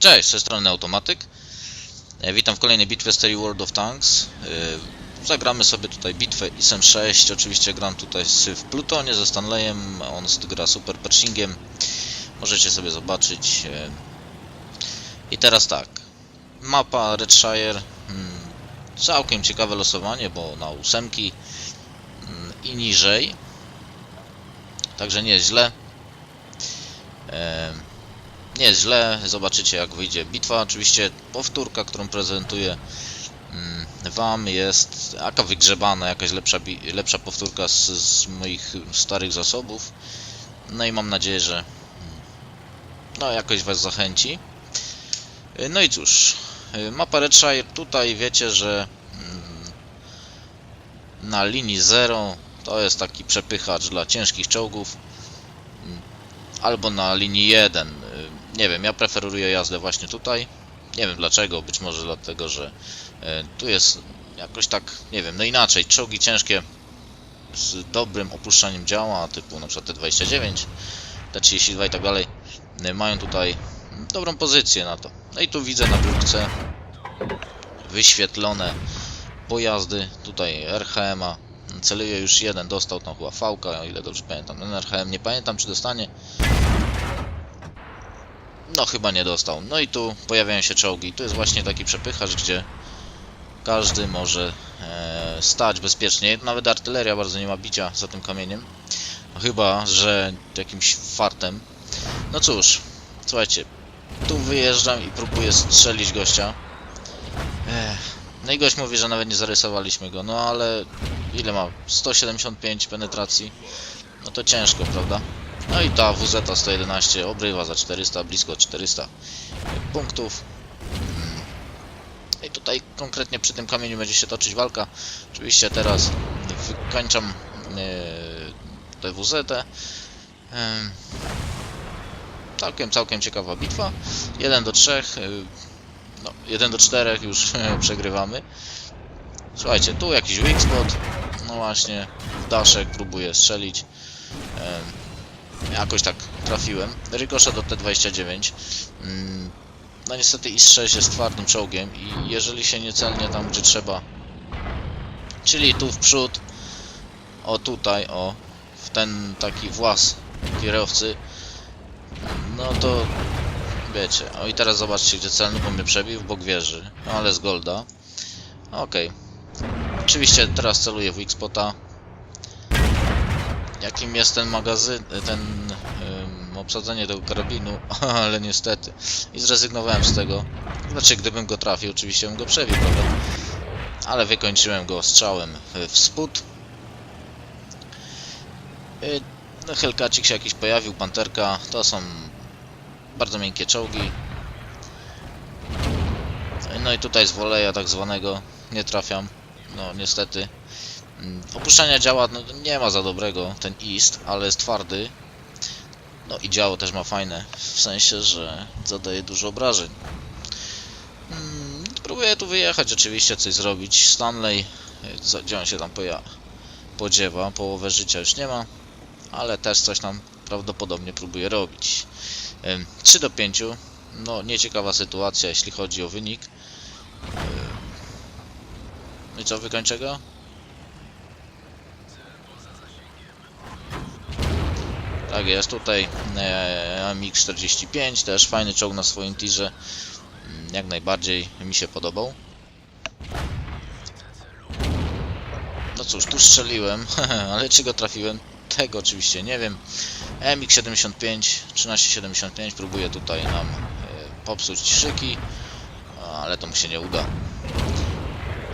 Cześć, z tej strony Automatyk. E, Witam w kolejnej bitwie z serii World of Tanks. E, Zagramy sobie tutaj bitwę ISM 6. Oczywiście gram tutaj w Plutonie ze Stanleyem. On gra super Pershingiem. Możecie sobie zobaczyć. e. I teraz tak. Mapa Redshire. Hmm, Całkiem ciekawe losowanie, bo na ósemki mm, i niżej. Także nie jest źle. E, nie jest źle, zobaczycie jak wyjdzie bitwa. Oczywiście powtórka, którą prezentuję mm, Wam jest jaka wygrzebana, jakaś lepsza, lepsza powtórka z, z moich starych zasobów. No i mam nadzieję, że mm, no jakoś Was zachęci. Y, No i cóż, y, mapa Redshire, tutaj wiecie, że mm, na linii 0 to jest taki przepychacz dla ciężkich czołgów albo na linii 1. Nie wiem, ja preferuję jazdę właśnie tutaj. Nie wiem dlaczego, być może dlatego, że y, tu jest jakoś tak, nie wiem, no inaczej, czołgi ciężkie z dobrym opuszczaniem działa, typu na przykład T29, T32 i tak dalej, y, mają tutaj dobrą pozycję na to. No i tu widzę na biurce wyświetlone pojazdy, tutaj RHM-a, celuje już jeden, dostał tam chyba V-ka, o ile dobrze pamiętam, ten RHM nie pamiętam czy dostanie, no chyba nie dostał. No i tu pojawiają się czołgi. Tu jest właśnie taki przepychacz, gdzie każdy może e, stać bezpiecznie. Nawet artyleria bardzo nie ma bicia za tym kamieniem. No chyba, że jakimś fartem. No cóż, słuchajcie. Tu wyjeżdżam i próbuję strzelić gościa. Ech. No i gość mówi, że nawet nie zarysowaliśmy go. No ale ile ma? 175 penetracji. No to ciężko, prawda? No i ta WZ 111 obrywa za 400, blisko 400 punktów. I tutaj konkretnie przy tym kamieniu będzie się toczyć walka. Oczywiście teraz wykończam e, tę WZ. Em, Całkiem, całkiem ciekawa bitwa. 1 do 3. No, 1 do 4 już przegrywamy. Słuchajcie, tu jakiś weak spot. No właśnie, daszek próbuje strzelić. Jakoś tak trafiłem. Rykosza do T29. Mm, No niestety IS-6 jest twardym czołgiem i jeżeli się nie celnie tam gdzie trzeba, czyli tu w przód, o tutaj, o, w ten taki włas kierowcy, no to wiecie. O i teraz zobaczcie gdzie celny, bo mnie przebił bok wieży, no ale z golda. Okej. Oczywiście teraz celuję w X-Spota jakim jest ten magazyn, ten ym, obsadzenie tego karabinu, ale niestety. I zrezygnowałem z tego. Znaczy, gdybym go trafił, oczywiście bym go przebił, prawda? Ale wykończyłem go strzałem w spód. Y, No, Hellcacik się jakiś pojawił, Panterka, to są bardzo miękkie czołgi. No i tutaj z woleja tak zwanego nie trafiam, no niestety. Mm, Opuszczania działa no, nie ma za dobrego, ten East, ale jest twardy. No i działo też ma fajne, w sensie, że zadaje dużo obrażeń. Mm, Próbuję tu wyjechać oczywiście, coś zrobić. Stanley, co- gdzie on się tam poja podziewa, połowę życia już nie ma, ale też coś tam prawdopodobnie próbuje robić. Ym, 3 do 5, no nieciekawa sytuacja jeśli chodzi o wynik. No i co, wykończę go? Tak jest, tutaj e, MX-45, też fajny czołg na swoim tirze. Mm, Jak najbardziej mi się podobał. No cóż, tu strzeliłem, ale czy go trafiłem? Tego oczywiście nie wiem. MX-75, 1375 próbuje tutaj nam e, popsuć szyki, ale to mu się nie uda.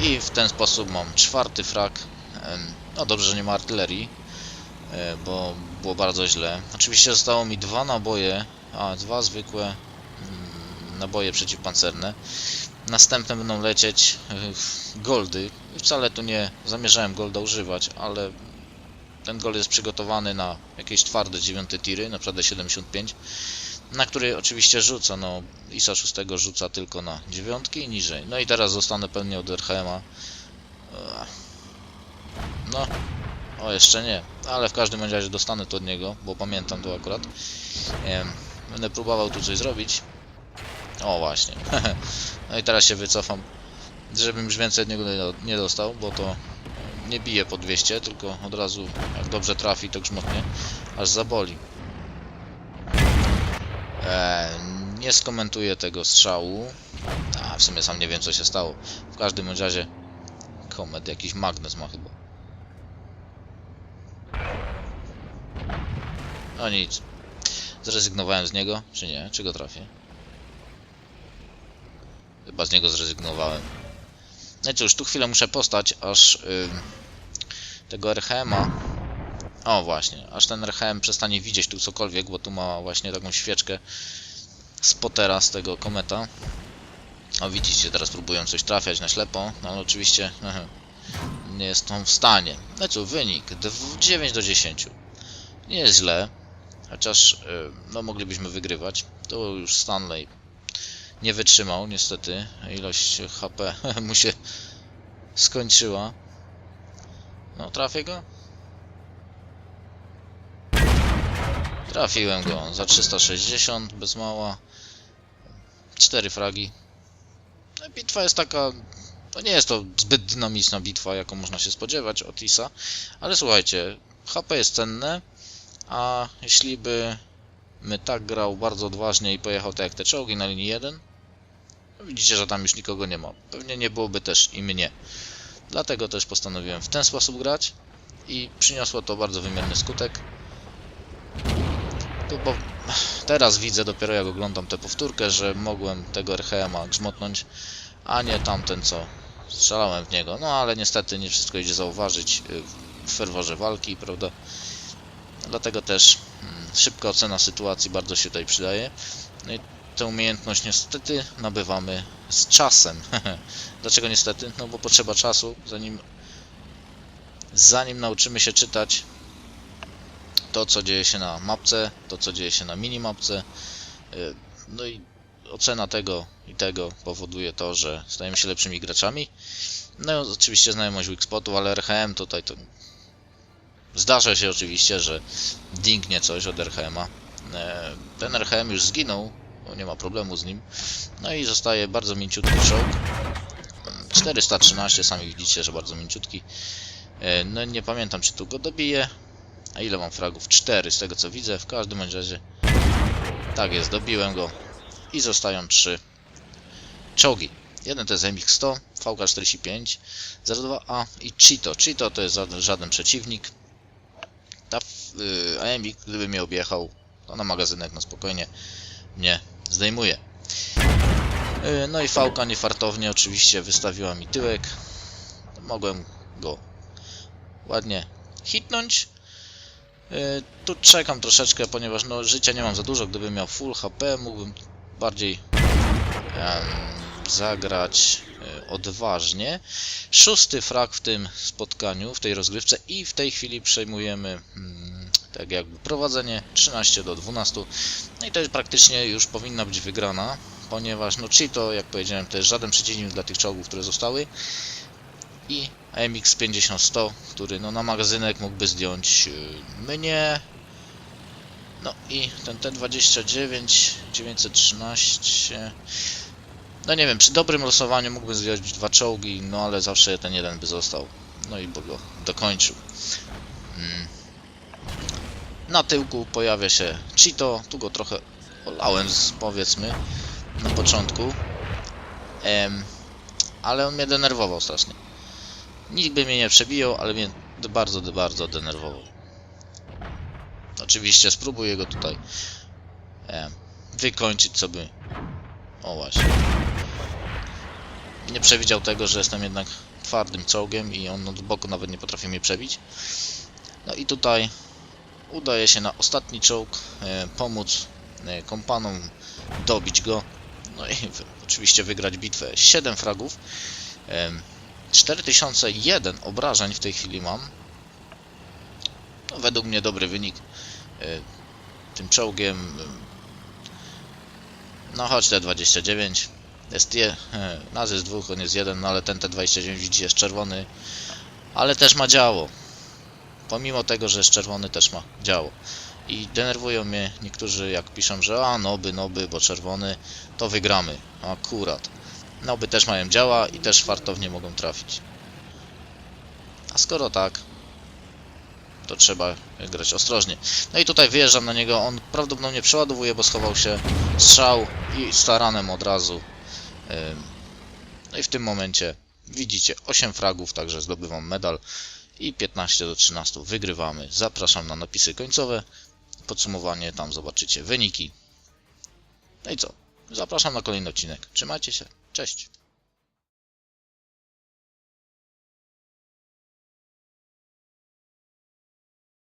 I w ten sposób mam czwarty frak. No dobrze, że nie ma artylerii, e, bo było bardzo źle. Oczywiście zostało mi dwa naboje, a dwa zwykłe mm, naboje przeciwpancerne. Następne będą lecieć goldy. Wcale tu nie zamierzałem golda używać, ale ten gold jest przygotowany na jakieś twarde dziewiąte tiry, na przykład 75 na który oczywiście rzuca, no ISA 6 rzuca tylko na dziewiątki i niżej. No i teraz zostanę pewnie od RHM-a. No, o jeszcze nie, ale w każdym razie dostanę to od niego, bo pamiętam to akurat. Będę próbował tu coś zrobić. O właśnie. no i teraz się wycofam, żebym już więcej od niego nie- dostał, bo to nie bije po 200, tylko od razu jak dobrze trafi to grzmotnie, aż zaboli. Eee, nie skomentuję tego strzału. A w sumie sam nie wiem co się stało. W każdym razie komet jakiś magnes ma chyba. No nic. Zrezygnowałem z niego, czy nie? Czy go trafię? Chyba z niego zrezygnowałem. No i cóż, tu chwilę muszę postać, aż ym, tego RHM-a... O właśnie, aż ten RHM przestanie widzieć tu cokolwiek, bo tu ma właśnie taką świeczkę spotera z tego kometa. O widzicie, teraz próbują coś trafiać na ślepo, no ale oczywiście nie jest on w stanie. No i co, wynik dw- 9 do 10. Nie jest źle, chociaż y, no moglibyśmy wygrywać. To już Stanley nie wytrzymał niestety. Ilość HP mu się skończyła. No trafię go? Trafiłem go za 360 bez mała. 4 fragi. No, bitwa jest taka. To nie jest to zbyt dynamiczna bitwa, jaką można się spodziewać od ISA, ale słuchajcie, HP jest cenne, a jeśli by my tak grał bardzo odważnie i pojechał tak jak te czołgi na linii 1, no widzicie, że tam już nikogo nie ma. Pewnie nie byłoby też i mnie. Dlatego też postanowiłem w ten sposób grać i przyniosło to bardzo wymierny skutek. Bo teraz widzę dopiero jak oglądam tę powtórkę, że mogłem tego RHM-a grzmotnąć, a nie tamten co strzelałem w niego. No ale niestety nie wszystko idzie zauważyć y, w ferworze walki, prawda? Dlatego też mm, szybka ocena sytuacji bardzo się tutaj przydaje. No i tę umiejętność niestety nabywamy z czasem. Dlaczego niestety? No bo potrzeba czasu, zanim zanim nauczymy się czytać to, co dzieje się na mapce, to, co dzieje się na minimapce. y, No i ocena tego i tego powoduje to, że stajemy się lepszymi graczami. No oczywiście znajomość weakspotów, ale RHM tutaj to zdarza się oczywiście, że dingnie coś od RHM-a. E, Ten RHM już zginął, bo nie ma problemu z nim. No i zostaje bardzo mięciutki czołg. 413, sami widzicie, że bardzo mięciutki. E, No nie pamiętam, czy tu go dobiję. A ile mam fragów? 4 z tego co widzę. W każdym razie. Tak jest, dobiłem go. I zostają 3 czołgi. Jeden to jest MX-100, VK-45, 02A i Cheeto. Cheeto to jest żaden przeciwnik. Ta y, AMX, gdyby mnie objechał, to na magazynek na spokojnie mnie zdejmuje. Y, no i VK niefartownie oczywiście wystawiła mi tyłek. Mogłem go ładnie hitnąć. Y, Tu czekam troszeczkę, ponieważ no, życia nie mam za dużo. Gdybym miał full HP, mógłbym bardziej zagrać odważnie. Szósty frag w tym spotkaniu, w tej rozgrywce i w tej chwili przejmujemy mm, tak jakby prowadzenie 13 do 12. No i to praktycznie już powinna być wygrana, ponieważ no Cheeto, jak powiedziałem, to jest żaden przeciwnik dla tych czołgów, które zostały. I AMX 50-100, który no, na magazynek mógłby zdjąć y, mnie. No i ten T29 913 no nie wiem, przy dobrym losowaniu mógłbym zdjąć dwa czołgi, no ale zawsze ten jeden by został. No i by go dokończył. Mm. Na tyłku pojawia się Cheeto, tu go trochę olałem, powiedzmy, na początku. Em, ale on mnie denerwował strasznie. Nikt by mnie nie przebijał, ale mnie bardzo, bardzo denerwował. Oczywiście spróbuję go tutaj wykończyć, co by... O właśnie. Nie przewidział tego, że jestem jednak twardym czołgiem i on od boku nawet nie potrafi mnie przebić. No i tutaj udaje się na ostatni czołg e, pomóc e, kompanom dobić go. No i oczywiście wygrać bitwę. 7 fragów. E, 4001 obrażeń w tej chwili mam. To według mnie dobry wynik. E, tym czołgiem. No chodź T29. Jest je, nas jest dwóch, on jest jeden, no ale ten T29 widzicie jest czerwony, ale też ma działo. Pomimo tego, że jest czerwony, też ma działo. I denerwują mnie niektórzy, jak piszą, że a noby, noby, bo czerwony, to wygramy. Akurat. Noby też mają działa i też fartownie mogą trafić. A skoro tak, to trzeba grać ostrożnie. No i tutaj wyjeżdżam na niego, on prawdopodobnie przeładowuje, bo schował się strzał i staranem od razu. No i w tym momencie widzicie 8 fragów, także zdobywam medal i 15 do 13 wygrywamy. Zapraszam na napisy końcowe, podsumowanie, tam zobaczycie wyniki. No i co? Zapraszam na kolejny odcinek. Trzymajcie się. Cześć.